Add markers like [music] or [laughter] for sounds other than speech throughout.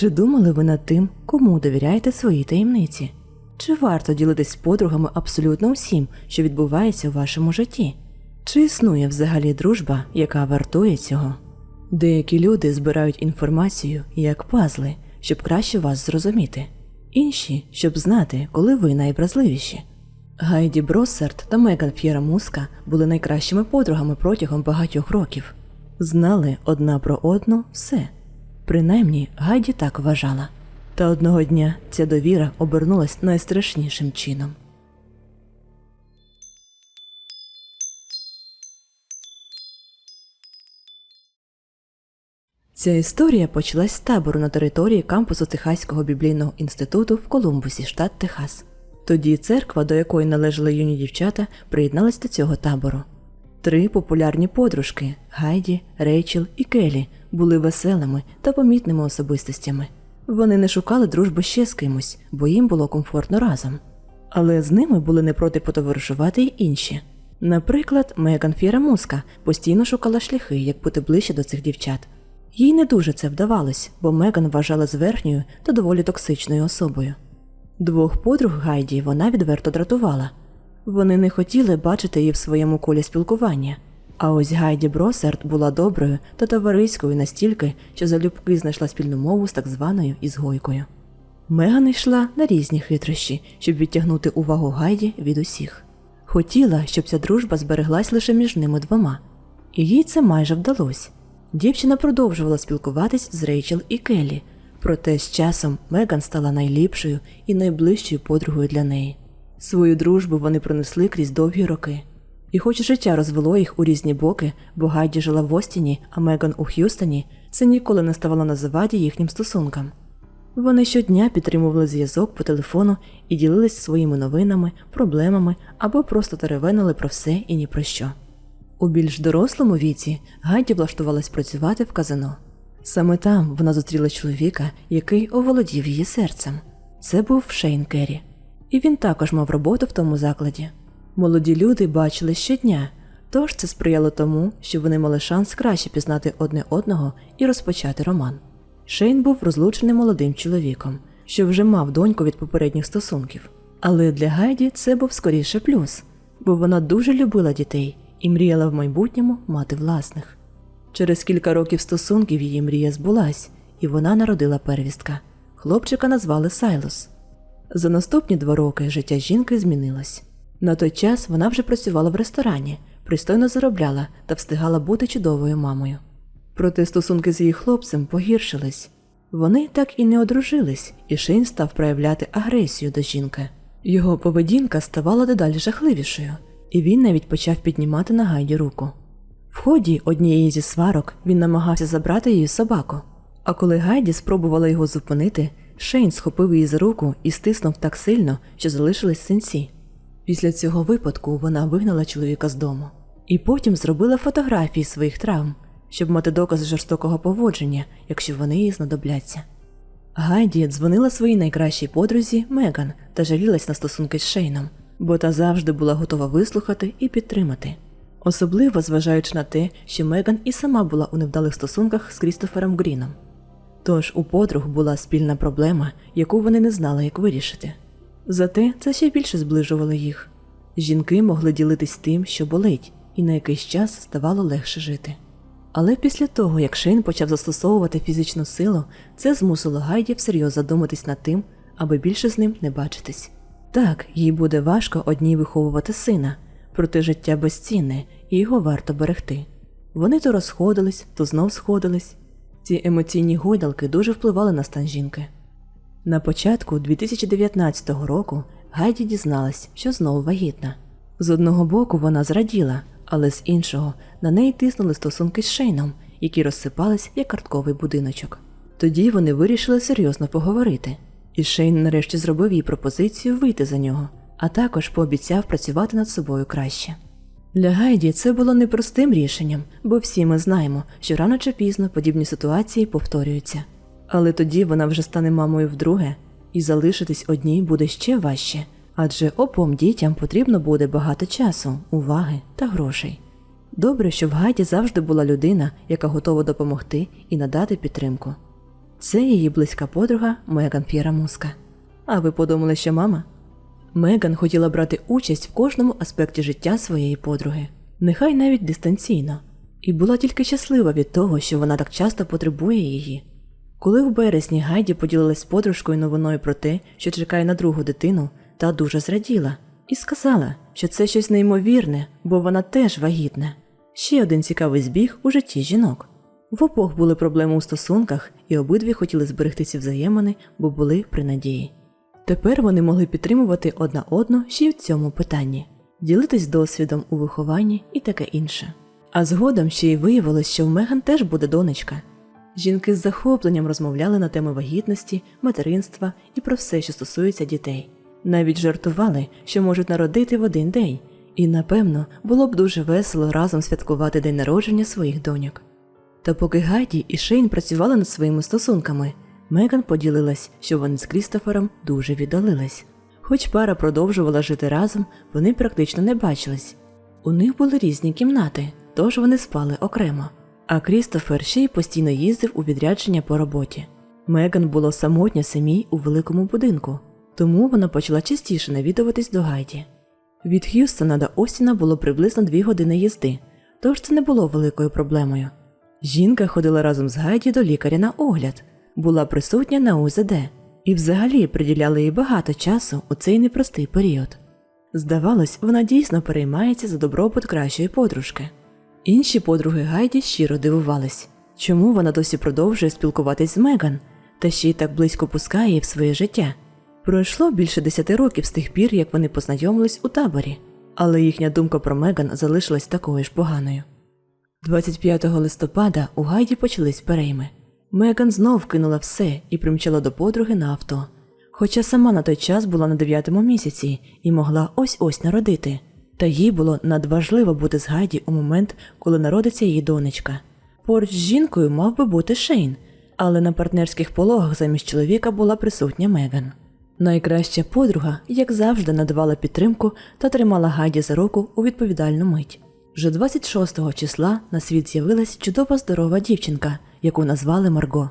Чи думали ви над тим, кому довіряєте свої таємниці? Чи варто ділитись з подругами абсолютно усім, що відбувається у вашому житті? Чи існує взагалі дружба, яка вартує цього? Деякі люди збирають інформацію як пазли, щоб краще вас зрозуміти, інші, щоб знати, коли ви найвразливіші. Гайді Броссард та Меган Ф'єра Муска були найкращими подругами протягом багатьох років. Знали одна про одну все. Принаймні, Гайді так вважала. Та одного дня ця довіра обернулась найстрашнішим чином. Ця історія почалась з табору на території кампусу Техаського біблійного інституту в Колумбусі, штат Техас. Тоді церква, до якої належали юні дівчата, приєдналась до цього табору. Три популярні подружки Гайді, Рейчел і Келі були веселими та помітними особистостями. Вони не шукали дружби ще з кимось, бо їм було комфортно разом. Але з ними були не проти потоваришувати й інші. Наприклад, Меган Фіра Муска постійно шукала шляхи, як бути ближче до цих дівчат. Їй не дуже це вдавалось, бо Меган вважала зверхньою та доволі токсичною особою. Двох подруг Гайді вона відверто дратувала. Вони не хотіли бачити її в своєму колі спілкування. А ось Гайді Бросерт була доброю та товариською настільки, що залюбки знайшла спільну мову з так званою ізгойкою. Меган йшла на різні хитрощі, щоб відтягнути увагу Гайді від усіх. Хотіла, щоб ця дружба збереглась лише між ними двома, і їй це майже вдалося. Дівчина продовжувала спілкуватись з Рейчел і Келлі, проте з часом Меган стала найліпшою і найближчою подругою для неї. Свою дружбу вони пронесли крізь довгі роки. І хоч життя розвело їх у різні боки, бо Гайді жила в Остіні, а Меган у Х'юстоні, це ніколи не ставало на заваді їхнім стосункам. Вони щодня підтримували зв'язок по телефону і ділились своїми новинами, проблемами або просто теревенили про все і ні про що. У більш дорослому віці Гайді влаштувалась працювати в казино. Саме там вона зустріла чоловіка, який оволодів її серцем. Це був Шейн Керрі. І він також мав роботу в тому закладі. Молоді люди бачили щодня, тож це сприяло тому, що вони мали шанс краще пізнати одне одного і розпочати роман. Шейн був розлученим молодим чоловіком, що вже мав доньку від попередніх стосунків. Але для Гайді це був скоріше плюс, бо вона дуже любила дітей і мріяла в майбутньому мати власних. Через кілька років стосунків її мрія збулась, і вона народила первістка. Хлопчика назвали Сайлос. За наступні два роки життя жінки змінилось. На той час вона вже працювала в ресторані, пристойно заробляла та встигала бути чудовою мамою. Проте стосунки з її хлопцем погіршились. Вони так і не одружились, і Шейн став проявляти агресію до жінки. Його поведінка ставала дедалі жахливішою, і він навіть почав піднімати на Гайді руку. В ході однієї зі сварок він намагався забрати її собаку. А коли Гайді спробувала його зупинити, Шейн схопив її за руку і стиснув так сильно, що залишились синці. Після цього випадку вона вигнала чоловіка з дому і потім зробила фотографії своїх травм, щоб мати докази жорстокого поводження, якщо вони їй знадобляться. Гайді дзвонила своїй найкращій подрузі Меган та жалілась на стосунки з Шейном, бо та завжди була готова вислухати і підтримати. Особливо зважаючи на те, що Меган і сама була у невдалих стосунках з Крістофером Гріном. Тож у подруг була спільна проблема, яку вони не знали, як вирішити. Зате це ще більше зближувало їх. Жінки могли ділитись тим, що болить, і на якийсь час ставало легше жити. Але після того, як Шейн почав застосовувати фізичну силу, це змусило Гайді всерйоз задуматись над тим, аби більше з ним не бачитись. Так, їй буде важко одній виховувати сина, проте життя безцінне, і його варто берегти. Вони то розходились, то знов сходились. Ці емоційні гойдалки дуже впливали на стан жінки. На початку 2019 року Гайді дізналась, що знову вагітна. З одного боку вона зраділа, але з іншого на неї тиснули стосунки з Шейном, які розсипались як картковий будиночок. Тоді вони вирішили серйозно поговорити, і Шейн нарешті зробив їй пропозицію вийти за нього, а також пообіцяв працювати над собою краще. Для Гайді це було непростим рішенням, бо всі ми знаємо, що рано чи пізно подібні ситуації повторюються. Але тоді вона вже стане мамою вдруге, і залишитись одній буде ще важче, адже обом дітям потрібно буде багато часу, уваги та грошей. Добре, що в Гайді завжди була людина, яка готова допомогти і надати підтримку. Це її близька подруга Меган П'єра Муска. А ви подумали, що мама? Меган хотіла брати участь в кожному аспекті життя своєї подруги, нехай навіть дистанційно, і була тільки щаслива від того, що вона так часто потребує її. Коли в березні Гайді поділилась з подружкою новиною про те, що чекає на другу дитину, та дуже зраділа, і сказала, що це щось неймовірне, бо вона теж вагітна. Ще один цікавий збіг у житті жінок. В обох були проблеми у стосунках, і обидві хотіли зберегти ці взаємини, бо були при надії. Тепер вони могли підтримувати одна одну ще й в цьому питанні, ділитись досвідом у вихованні і таке інше. А згодом ще й виявилось, що в Меган теж буде донечка. Жінки з захопленням розмовляли на теми вагітності, материнства і про все, що стосується дітей. Навіть жартували, що можуть народити в один день, і, напевно, було б дуже весело разом святкувати день народження своїх доньок. Та поки Гайді і Шейн працювали над своїми стосунками, Меган поділилась, що вони з Крістофером дуже віддалились. Хоч пара продовжувала жити разом, вони практично не бачились. У них були різні кімнати, тож вони спали окремо. А Крістофер ще й постійно їздив у відрядження по роботі. Меган було самотня самій у великому будинку, тому вона почала частіше навідуватись до Гайді. Від Х'юстона до Остіна було приблизно дві години їзди, тож це не було великою проблемою. Жінка ходила разом з Гайді до лікаря на огляд, була присутня на УЗД і взагалі приділяла їй багато часу у цей непростий період. Здавалось, вона дійсно переймається за добробут кращої подружки. Інші подруги Гайді щиро дивувались, чому вона досі продовжує спілкуватись з Меган та ще й так близько пускає її в своє життя. Пройшло більше десяти років з тих пір, як вони познайомились у таборі, але їхня думка про Меган залишилась такою ж поганою. 25 листопада у Гайді почались перейми. Меган знов кинула все і примчала до подруги на авто. Хоча сама на той час була на дев'ятому місяці і могла ось ось народити, та їй було надважливо бути з Гайді у момент, коли народиться її донечка. Поруч з жінкою мав би бути Шейн, але на партнерських пологах замість чоловіка була присутня Меган. Найкраща подруга, як завжди, надавала підтримку та тримала Гайді за руку у відповідальну мить. Вже 26 числа на світ з'явилась чудова здорова дівчинка, яку назвали Марго.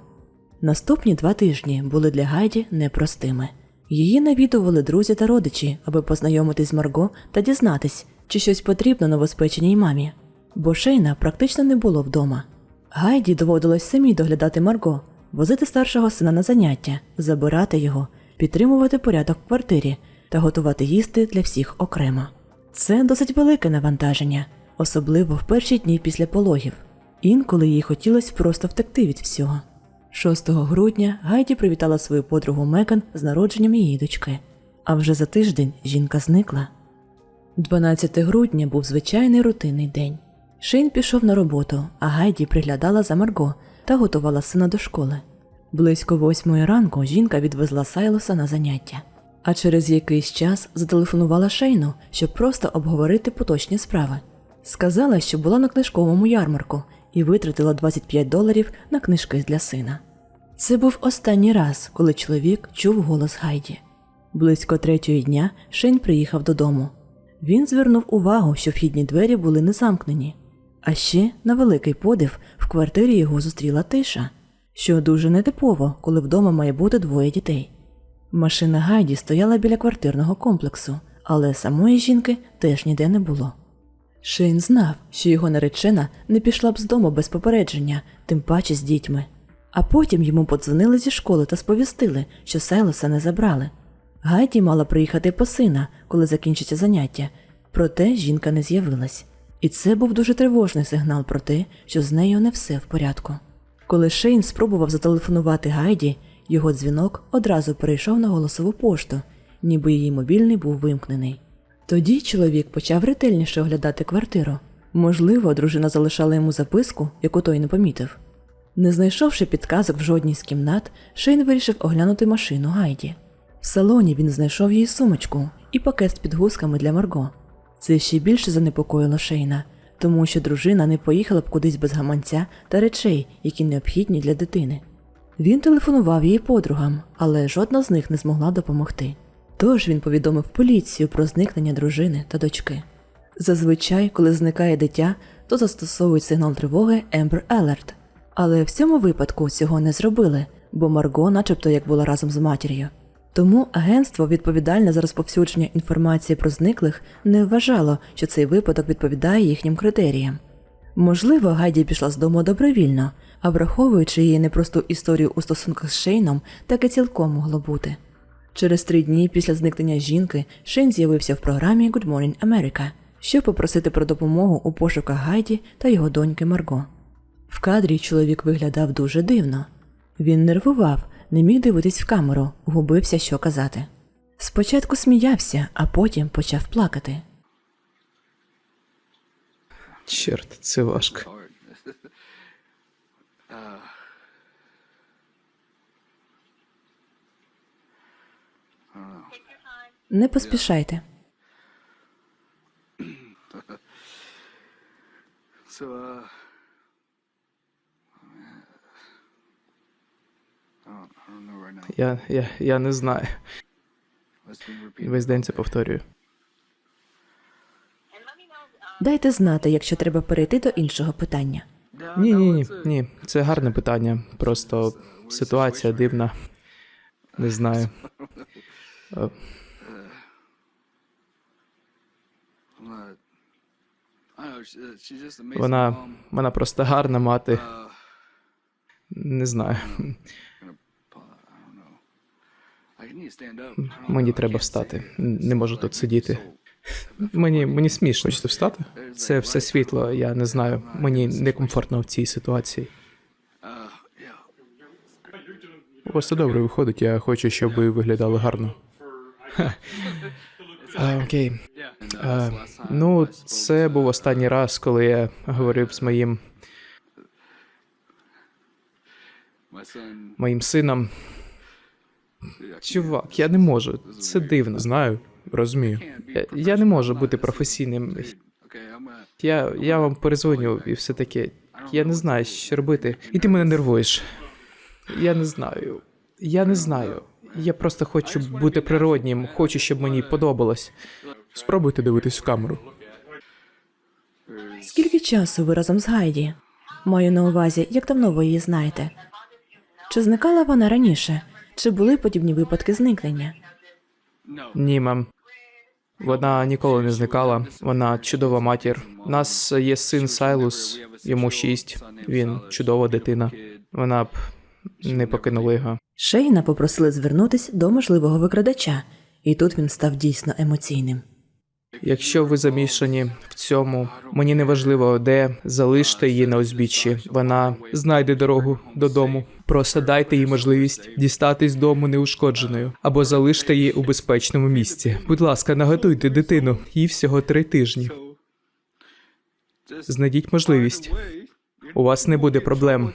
Наступні два тижні були для Гайді непростими. Її навідували друзі та родичі, аби познайомитись з Марго та дізнатись, чи щось потрібно новоспеченій мамі, бо Шейна практично не було вдома. Гайді доводилось самій доглядати Марго, возити старшого сина на заняття, забирати його, підтримувати порядок в квартирі та готувати їсти для всіх окремо. Це досить велике навантаження, особливо в перші дні після пологів. Інколи їй хотілося просто втекти від всього. 6 грудня Гайді привітала свою подругу Меган з народженням її дочки, а вже за тиждень жінка зникла. 12 грудня був звичайний рутинний день. Шейн пішов на роботу, а Гайді приглядала за Марго та готувала сина до школи. Близько восьмої ранку жінка відвезла Сайлоса на заняття, а через якийсь час зателефонувала Шейну, щоб просто обговорити поточні справи. Сказала, що була на книжковому ярмарку і витратила 25 доларів на книжки для сина. Це був останній раз, коли чоловік чув голос Гайді. Близько третьої дня Шейн приїхав додому. Він звернув увагу, що вхідні двері були не замкнені. А ще, на великий подив, в квартирі його зустріла тиша, що дуже нетипово, коли вдома має бути двоє дітей. Машина Гайді стояла біля квартирного комплексу, але самої жінки теж ніде не було. Шейн знав, що його наречена не пішла б з дому без попередження, тим паче з дітьми. А потім йому подзвонили зі школи та сповістили, що Сайлоса не забрали. Гайді мала приїхати по сина, коли закінчиться заняття, проте жінка не з'явилась. І це був дуже тривожний сигнал про те, що з нею не все в порядку. Коли Шейн спробував зателефонувати Гайді, його дзвінок одразу перейшов на голосову пошту, ніби її мобільний був вимкнений. Тоді чоловік почав ретельніше оглядати квартиру. Можливо, дружина залишала йому записку, яку той не помітив. Не знайшовши підказок в жодній з кімнат, Шейн вирішив оглянути машину Гайді. В салоні він знайшов її сумочку і пакет з підгузками для Марго. Це ще більше занепокоїло Шейна, тому що дружина не поїхала б кудись без гаманця та речей, які необхідні для дитини. Він телефонував її подругам, але жодна з них не змогла допомогти. Тож він повідомив поліцію про зникнення дружини та дочки. Зазвичай, коли зникає дитя, то застосовують сигнал тривоги Amber Alert. Але в цьому випадку цього не зробили, бо Марго, начебто, як була разом з матір'ю. Тому агентство, відповідальне за розповсюдження інформації про зниклих, не вважало, що цей випадок відповідає їхнім критеріям. Можливо, Гайді пішла з дому добровільно, а враховуючи її непросту історію у стосунках з Шейном, таке цілком могло бути. Через три дні після зникнення жінки Шейн з'явився в програмі Good Morning America, щоб попросити про допомогу у пошуках Гайді та його доньки Марго. В кадрі чоловік виглядав дуже дивно. Він нервував, не міг дивитись в камеру, губився, що казати. Спочатку сміявся, а потім почав плакати. Чорт, це важко. [laughs] right now. Я, я, я не знаю. Весь день це повторюю. Дайте знати, якщо треба перейти до іншого питання. Ні, ні, ні, ні. Це гарне питання. Просто ситуація дивна. Не знаю. Вона, вона просто гарна мати. Не знаю. Мені треба встати. Не можу тут сидіти. Мені, мені смішно. Хочете встати? Це все світло, я не знаю. Мені некомфортно в цій ситуації. У вас все добре виходить, я хочу, щоб ви виглядали гарно. [laughs] [laughs] [laughs] Ха. Окей. Ну, це був останній раз, коли я говорив з моїм, моїм сином. Чувак, я не можу. Це дивно. Знаю, розумію. Я, я не можу бути професійним. Я, я вам перезвоню і все таке. Я не знаю, що робити. І ти мене нервуєш. Я не знаю. Я не знаю. Я просто хочу бути природнім, хочу, щоб мені подобалось. Спробуйте дивитись в камеру. Скільки часу ви разом з Гайді? Маю на увазі, як давно ви її знаєте? Чи зникала вона раніше? Чи були подібні випадки зникнення? Ні, мам. Вона ніколи не зникала. Вона чудова матір. У нас є син Сайлус, йому шість. Він чудова дитина. Вона б не покинула його. Шейна попросили звернутись до можливого викрадача, і тут він став дійсно емоційним. Якщо ви замішані в цьому, мені не важливо, де залиште її на узбіччі. Вона знайде дорогу додому. Просто дайте їй можливість дістатись дому неушкодженою або залиште її у безпечному місці. Будь ласка, наготуйте дитину. Їй всього три тижні. Знайдіть можливість. У вас не буде проблем.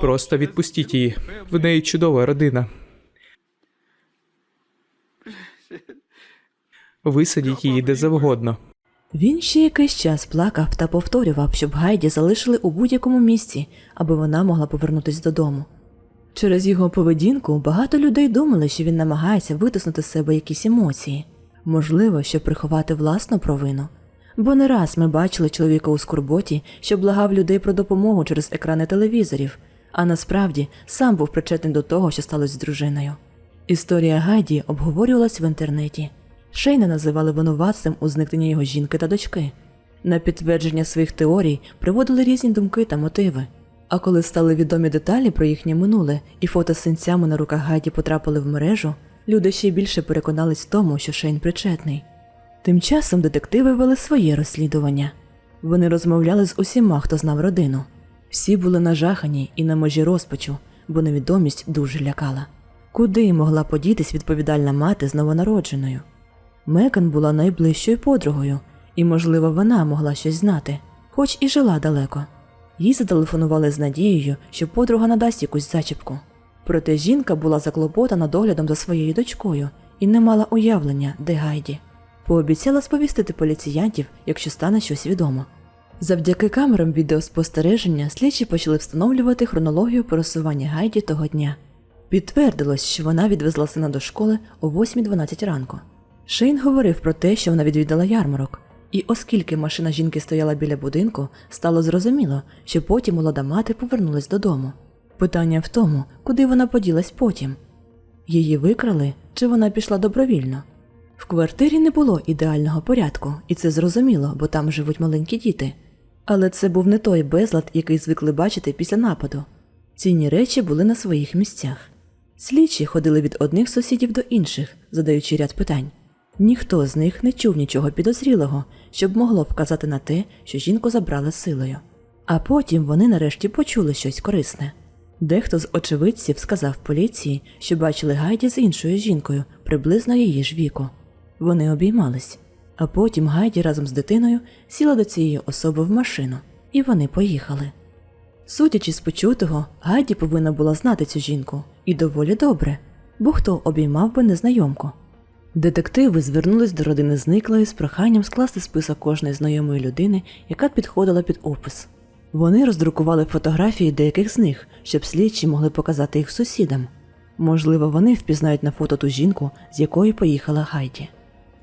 Просто відпустіть її. В неї чудова родина. Висадіть її де завгодно. Він ще якийсь час плакав та повторював, щоб Гайді залишили у будь-якому місці, аби вона могла повернутися додому. Через його поведінку багато людей думали, що він намагається витиснути з себе якісь емоції, можливо, щоб приховати власну провину. Бо не раз ми бачили чоловіка у скорботі, що благав людей про допомогу через екрани телевізорів, а насправді сам був причетний до того, що сталося з дружиною. Історія Гайді обговорювалась в інтернеті. Шейна називали винуватцем у зникненні його жінки та дочки. На підтвердження своїх теорій приводили різні думки та мотиви. А коли стали відомі деталі про їхнє минуле і фото з синцями на руках Гайді потрапили в мережу, люди ще більше переконались в тому, що Шейн причетний. Тим часом детективи вели своє розслідування. Вони розмовляли з усіма, хто знав родину. Всі були нажахані і на межі розпачу, бо невідомість дуже лякала. Куди могла подітись відповідальна мати з новонародженою? Мекан була найближчою подругою, і, можливо, вона могла щось знати, хоч і жила далеко. Їй зателефонували з надією, що подруга надасть якусь зачіпку. Проте жінка була заклопотана доглядом за своєю дочкою і не мала уявлення, де Гайді. Пообіцяла сповістити поліціянтів, якщо стане щось відомо. Завдяки камерам відеоспостереження слідчі почали встановлювати хронологію пересування Гайді того дня. Підтвердилось, що вона відвезла сина до школи о 8.12 ранку. Шейн говорив про те, що вона відвідала ярмарок, і оскільки машина жінки стояла біля будинку, стало зрозуміло, що потім молода мати повернулась додому. Питання в тому, куди вона поділась потім. Її викрали чи вона пішла добровільно? В квартирі не було ідеального порядку, і це зрозуміло, бо там живуть маленькі діти. Але це був не той безлад, який звикли бачити після нападу. Цінні речі були на своїх місцях. Слідчі ходили від одних сусідів до інших, задаючи ряд питань. Ніхто з них не чув нічого підозрілого, щоб могло вказати на те, що жінку забрали силою. А потім вони нарешті почули щось корисне. Дехто з очевидців сказав поліції, що бачили Гайді з іншою жінкою, приблизно її ж віку. Вони обіймались. А потім Гайді разом з дитиною сіла до цієї особи в машину, і вони поїхали. Судячи з почутого, Гайді повинна була знати цю жінку і доволі добре, бо хто обіймав би незнайомку. Детективи звернулись до родини зниклої з проханням скласти список кожної знайомої людини, яка підходила під опис. Вони роздрукували фотографії деяких з них, щоб слідчі могли показати їх сусідам. Можливо, вони впізнають на фото ту жінку, з якої поїхала Гайді.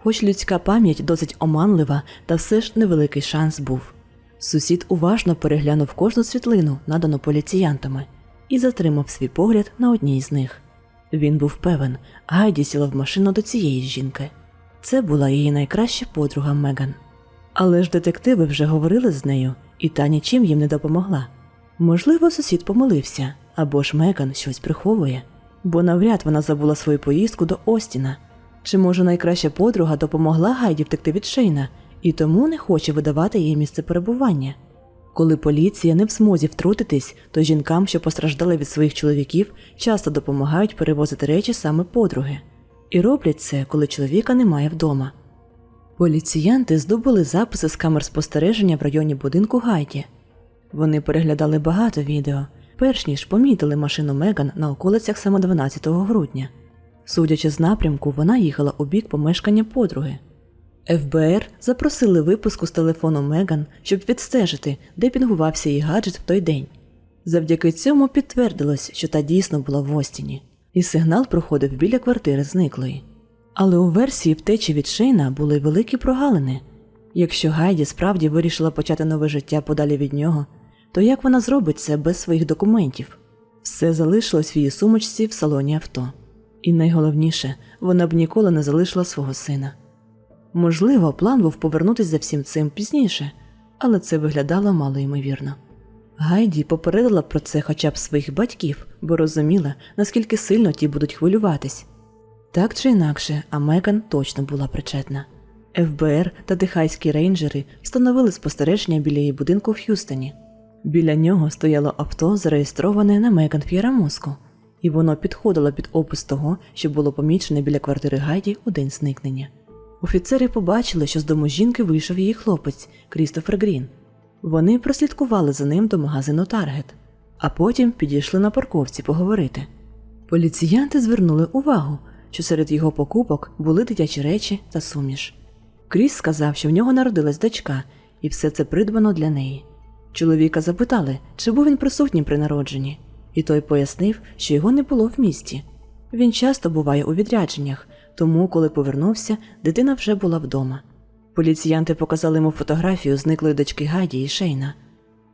Хоч людська пам'ять досить оманлива, та все ж невеликий шанс був. Сусід уважно переглянув кожну світлину, надану поліціянтами, і затримав свій погляд на одній з них. Він був певен, Гайді сіла в машину до цієї жінки. Це була її найкраща подруга Меган. Але ж детективи вже говорили з нею, і та нічим їм не допомогла. Можливо, сусід помилився, або ж Меган щось приховує, бо навряд вона забула свою поїздку до Остіна. Чи може найкраща подруга допомогла Гайді втекти від Шейна і тому не хоче видавати її місце перебування? Коли поліція не в змозі втрутитись, то жінкам, що постраждали від своїх чоловіків, часто допомагають перевозити речі саме подруги. І роблять це, коли чоловіка немає вдома. Поліціянти здобули записи з камер спостереження в районі будинку Гайді. Вони переглядали багато відео, перш ніж помітили машину Меган на околицях саме 12 грудня. Судячи з напрямку, вона їхала у бік помешкання подруги. ФБР запросили випуску з телефону Меган, щоб відстежити, де пінгувався її гаджет в той день. Завдяки цьому підтвердилось, що та дійсно була в Остіні, і сигнал проходив біля квартири зниклої. Але у версії втечі від Шейна були великі прогалини. Якщо Гайді справді вирішила почати нове життя подалі від нього, то як вона зробить це без своїх документів? Все залишилось в її сумочці в салоні авто. І найголовніше, вона б ніколи не залишила свого сина. Можливо, план був повернутися за всім цим пізніше, але це виглядало мало ймовірно. Гайді попередила про це хоча б своїх батьків, бо розуміла, наскільки сильно ті будуть хвилюватись. Так чи інакше, а Меган точно була причетна. ФБР та техайські рейнджери встановили спостереження біля її будинку в Х'юстоні. Біля нього стояло авто, зареєстроване на Меган Фіарамоску, і воно підходило під опис того, що було помічене біля квартири Гайді у день зникнення. Офіцери побачили, що з дому жінки вийшов її хлопець Крістофер Грін. Вони прослідкували за ним до магазину Таргет, а потім підійшли на парковці поговорити. Поліціянти звернули увагу, що серед його покупок були дитячі речі та суміш. Кріс сказав, що в нього народилась дочка, і все це придбано для неї. Чоловіка запитали, чи був він присутній при народженні, і той пояснив, що його не було в місті. Він часто буває у відрядженнях, тому, коли повернувся, дитина вже була вдома. Поліціянти показали йому фотографію зниклої дочки Гаді і Шейна.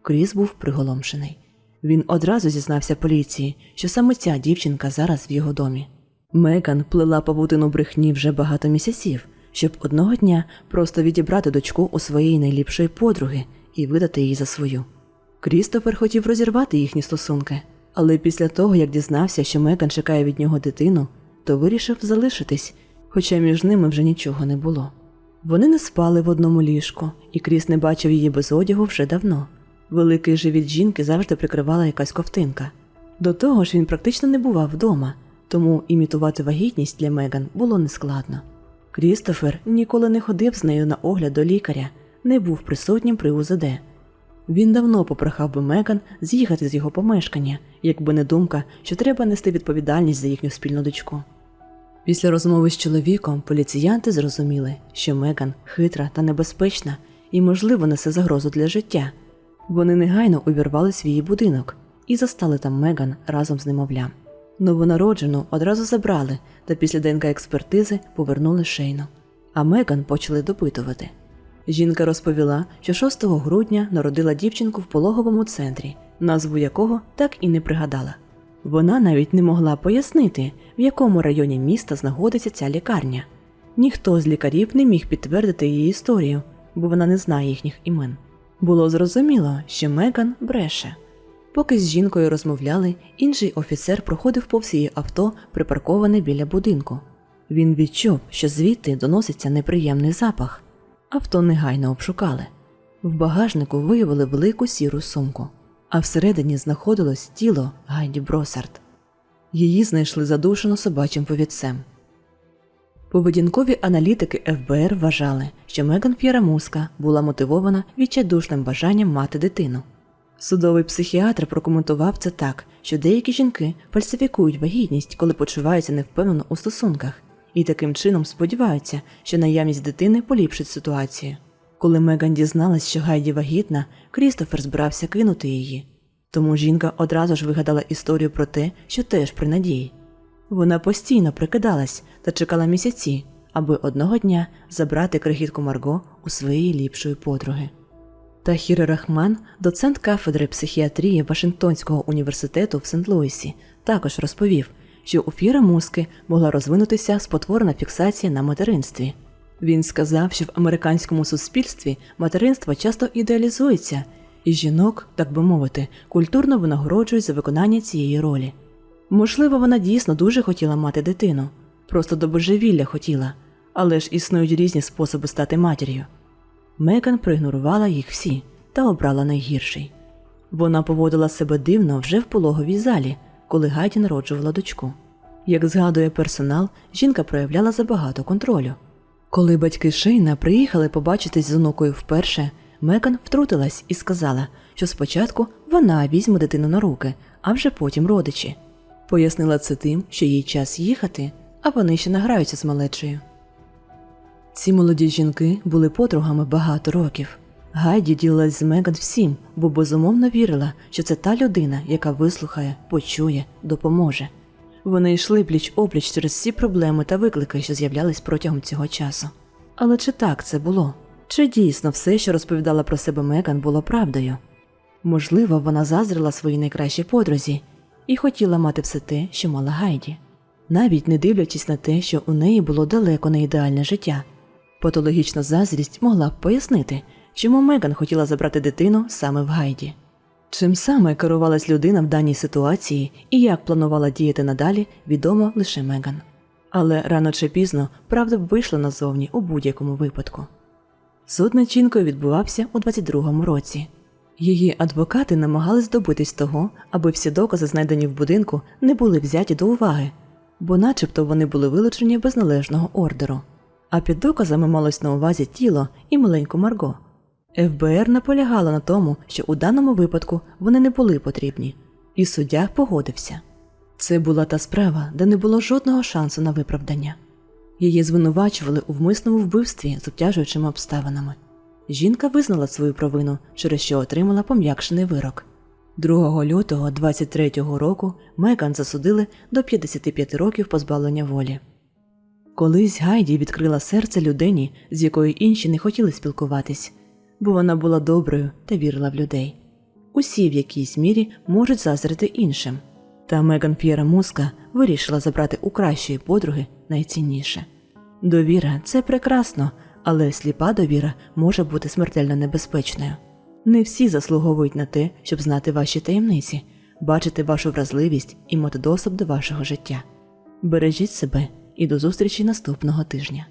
Кріс був приголомшений. Він одразу зізнався поліції, що саме ця дівчинка зараз в його домі. Меган плела павутину брехні вже багато місяців, щоб одного дня просто відібрати дочку у своєї найліпшої подруги і видати її за свою. Крістофер хотів розірвати їхні стосунки, але після того, як дізнався, що Меган чекає від нього дитину, то вирішив залишитись, хоча між ними вже нічого не було. Вони не спали в одному ліжку, і Кріс не бачив її без одягу вже давно. Великий живіт жінки завжди прикривала якась ковтинка. До того ж, він практично не бував вдома, тому імітувати вагітність для Меган було нескладно. Крістофер ніколи не ходив з нею на огляд до лікаря, не був присутнім при УЗД. Він давно попрохав би Меган з'їхати з його помешкання, якби не думка, що треба нести відповідальність за їхню спільну дочку. Після розмови з чоловіком поліціянти зрозуміли, що Меган хитра та небезпечна і, можливо, несе загрозу для життя. Вони негайно увірвались в її будинок і застали там Меган разом з немовлям. Новонароджену одразу забрали та після ДНК-експертизи повернули шейну, а Меган почали допитувати. Жінка розповіла, що 6 грудня народила дівчинку в пологовому центрі назву якого так і не пригадала. Вона навіть не могла пояснити, в якому районі міста знаходиться ця лікарня. Ніхто з лікарів не міг підтвердити її історію, бо вона не знає їхніх імен. Було зрозуміло, що Меган бреше. Поки з жінкою розмовляли, інший офіцер проходив повз її авто, припарковане біля будинку. Він відчув, що звідти доноситься неприємний запах. Авто негайно обшукали. В багажнику виявили велику сіру сумку, а всередині знаходилось тіло Гайді Бросард. Її знайшли задушено собачим повідцем. Поведінкові аналітики ФБР вважали, що Меган Фєрамуска була мотивована відчайдушним бажанням мати дитину. Судовий психіатр прокоментував це так, що деякі жінки фальсифікують вагітність, коли почуваються невпевнено у стосунках, і таким чином сподіваються, що наявність дитини поліпшить ситуацію. Коли Меган дізналась, що Гайді вагітна, Крістофер збирався кинути її. Тому жінка одразу ж вигадала історію про те, що теж при надії. Вона постійно прикидалась та чекала місяці, аби одного дня забрати крихітку Марго у своєї ліпшої подруги. Тахір Рахман, доцент кафедри психіатрії Вашингтонського університету в Сент-Луісі, також розповів, що у Фіра Муски могла розвинутися спотворена фіксація на материнстві. Він сказав, що в американському суспільстві материнство часто ідеалізується, і жінок, так би мовити, культурно винагороджують за виконання цієї ролі. Можливо, вона дійсно дуже хотіла мати дитину, просто до божевілля хотіла, але ж існують різні способи стати матір'ю. Меган проігнорувала їх всі та обрала найгірший. Вона поводила себе дивно вже в пологовій залі, коли Гайді народжувала дочку. Як згадує персонал, жінка проявляла забагато контролю. Коли батьки Шейна приїхали побачитись з онукою вперше, Меган втрутилась і сказала, що спочатку вона візьме дитину на руки, а вже потім родичі. Пояснила це тим, що їй час їхати, а вони ще награються з малечею. Ці молоді жінки були подругами багато років. Гайді ділилась з Меган всім, бо безумовно вірила, що це та людина, яка вислухає, почує, допоможе. Вони йшли пліч опліч через всі проблеми та виклики, що з'являлись протягом цього часу. Але чи так це було? Чи дійсно все, що розповідала про себе Меган, було правдою? Можливо, вона заздрила своїй найкращій подрузі і хотіла мати все те, що мала Гайді, навіть не дивлячись на те, що у неї було далеко не ідеальне життя. Патологічна заздрість могла б пояснити, чому Меган хотіла забрати дитину саме в Гайді. Чим саме керувалась людина в даній ситуації і як планувала діяти надалі, відомо лише Меган. Але рано чи пізно правда б вийшла назовні у будь-якому випадку. Суд над жінкою відбувався у 22-му році. Її адвокати намагались добитись того, аби всі докази, знайдені в будинку, не були взяті до уваги, бо начебто вони були вилучені без належного ордеру. А під доказами малось на увазі тіло і маленьку Марго. ФБР наполягало на тому, що у даному випадку вони не були потрібні, і суддя погодився. Це була та справа, де не було жодного шансу на виправдання. Її звинувачували у вмисному вбивстві з обтяжуючими обставинами. Жінка визнала свою провину, через що отримала пом'якшений вирок. 2 лютого 23-го року Меган засудили до 55 років позбавлення волі. Колись Гайді відкрила серце людині, з якою інші не хотіли спілкуватись, бо вона була доброю та вірила в людей. Усі в якійсь мірі можуть заздрити іншим. Та Меган Фієра Муска вирішила забрати у кращої подруги найцінніше. Довіра це прекрасно, але сліпа довіра може бути смертельно небезпечною. Не всі заслуговують на те, щоб знати ваші таємниці, бачити вашу вразливість і мати доступ до вашого життя. Бережіть себе і до зустрічі наступного тижня.